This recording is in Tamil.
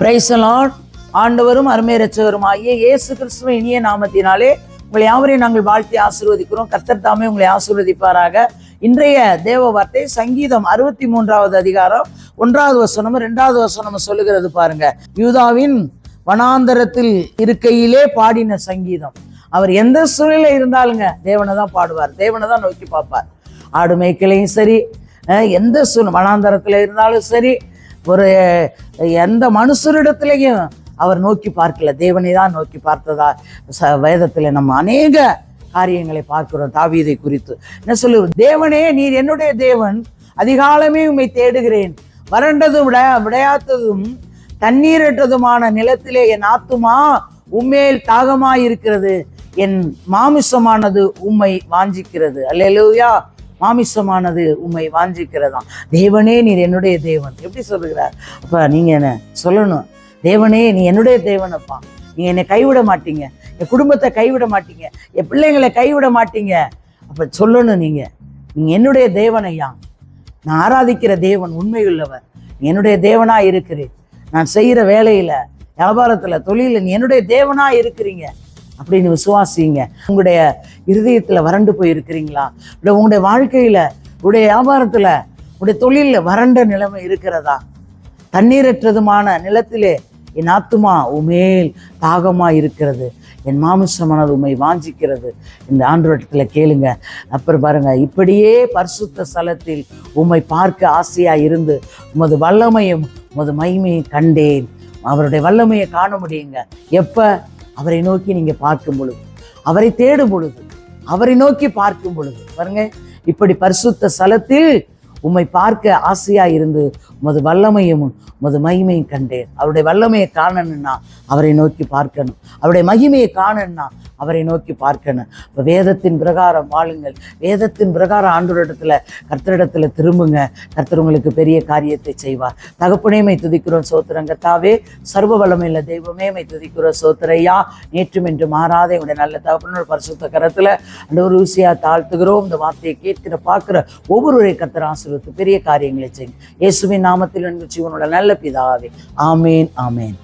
பிரைசலான் ஆண்டவரும் அருமை ரச்சகரும் ஆகிய இயேசு கிறிஸ்துவ இனிய நாமத்தினாலே உங்களை யாவரையும் நாங்கள் வாழ்த்தி ஆசீர்வதிக்கிறோம். கர்த்தர் தாமே உங்களை ஆசீர்வதிப்பாராக. இன்றைய தேவ வார்த்தை சங்கீதம் அறுபத்தி மூன்றாவது அதிகாரம் ஒன்றாவது வசனமும் ரெண்டாவது வசனமும் சொல்லுகிறது பாருங்க. யூதாவின் வனாந்தரத்தில் இருக்கையிலே பாடின சங்கீதம். அவர் எந்த சூழ்நிலை இருந்தாலுங்க தேவனை தான் பாடுவார் தேவனை தான் நோக்கி பார்ப்பார். ஆடு மேய்க்கலையும் சரி எந்த சூழ் வனாந்தரத்தில் இருந்தாலும் சரி ஒரு எந்த மனுஷரிடத்திலையும் அவர் நோக்கி பார்க்கல. தேவனை தான் நோக்கி பார்த்ததா? ச வேதத்தில் நம்ம அநேக காரியங்களை பார்க்கிறோம் தாவீதை குறித்து. என்ன சொல்லு தேவனே நீர் என்னுடைய தேவன் அதிகாலமே உண்மை தேடுகிறேன். வறண்டதும் விட விடையாத்ததும் தண்ணீரற்றதுமான நிலத்திலே என் ஆத்துமா உண்மையில் தாகமாயிருக்கிறது. என் மாமிசமானது உம்மை வாஞ்சிக்கிறது. அல்லேலூயா! மாமிசமானது உண்மை வாஞ்சிக்கிறதாம். தேவனே நீர் என்னுடைய தேவன். எப்படி சொல்லுகிறார்? அப்போ நீங்கள் என்ன சொல்லணும்? தேவனே நீ என்னுடைய தேவனப்பா. நீ என்னை கைவிட மாட்டீங்க. என் குடும்பத்தை கைவிட மாட்டீங்க. என் பிள்ளைங்களை கைவிட மாட்டீங்க. அப்போ சொல்லணும் நீங்கள் நீங்கள் என்னுடைய தேவனையா? நான் ஆராதிக்கிற தேவன் உண்மையுள்ளவர். நீ என்னுடைய தேவனா இருக்கிறேன் நான் செய்கிற வேலையில் வியாபாரத்தில் தொழிலில் நீ என்னுடைய தேவனாக இருக்கிறீங்க. அப்படின்னு விசுவாசிங்க. உங்களுடைய இருதயத்தில் வறண்டு போய் இருக்கிறீங்களா இல்லை உங்களுடைய வாழ்க்கையில் உங்களுடைய வியாபாரத்தில் உங்களுடைய தொழிலில் வறண்ட நிலைமை இருக்கிறதா? தண்ணீரற்றதுமான நிலத்திலே என் ஆத்துமா உமேல் தாகமாக இருக்கிறது. என் மாமிசமானது உண்மை வாஞ்சிக்கிறது. இந்த ஆண்டோட்டத்தில் கேளுங்க. அப்புறம் பாருங்க இப்படியே பரிசுத்த ஸ்தலத்தில் உம்மை பார்க்க ஆசையாக இருந்து உமது வல்லமையும் உமது மகிமையும் கண்டேன். அவருடைய வல்லமையை காண முடியுங்க. எப்போ? அவரை நோக்கி நீங்க பார்க்கும் பொழுது அவரை தேடும் பொழுது அவரை நோக்கி பார்க்கும் பொழுது பாருங்க இப்படி பரிசுத்த ஸ்தலத்தில் உம்மை பார்க்க ஆசையா இருந்து உமது வல்லமையும் உமது மகிமையும் கண்டேன். அவருடைய வல்லமையை காணணும்னா அவரை நோக்கி பார்க்கணும். அவருடைய மகிமையை காணணும்னா அவரை நோக்கி பார்க்கணும். இப்போ வேதத்தின் பிரகாரம் வாழுங்கள். வேதத்தின் பிரகாரம் ஆண்டோரிடத்தில் கர்த்தரிடத்துல திரும்புங்க. கர்த்தர் உங்களுக்கு பெரிய காரியத்தை செய்வார். தகப்புனேமை துதிக்கிறோம் சோத்திரங்க தாவே சர்வ வல்லமையில தெய்வமே மை துதிக்கிறோம் சோத்திரையா நேற்றும் என்று மாறாத. என்னுடைய நல்ல தகப்பனோட பரிசுத்த கரத்துல அந்த ஒரு ருசியா தாழ்த்துகிறோம். இந்த வார்த்தையை கேட்கிற பார்க்குற ஒவ்வொருவரை கர்த்தர் ஆசிரியத்து பெரிய காரியங்களை செய்யும் இயேசுவின் நாமத்தில் அன்பு ஜீவனோட நல்ல பிதாவே. ஆமேன் ஆமேன்.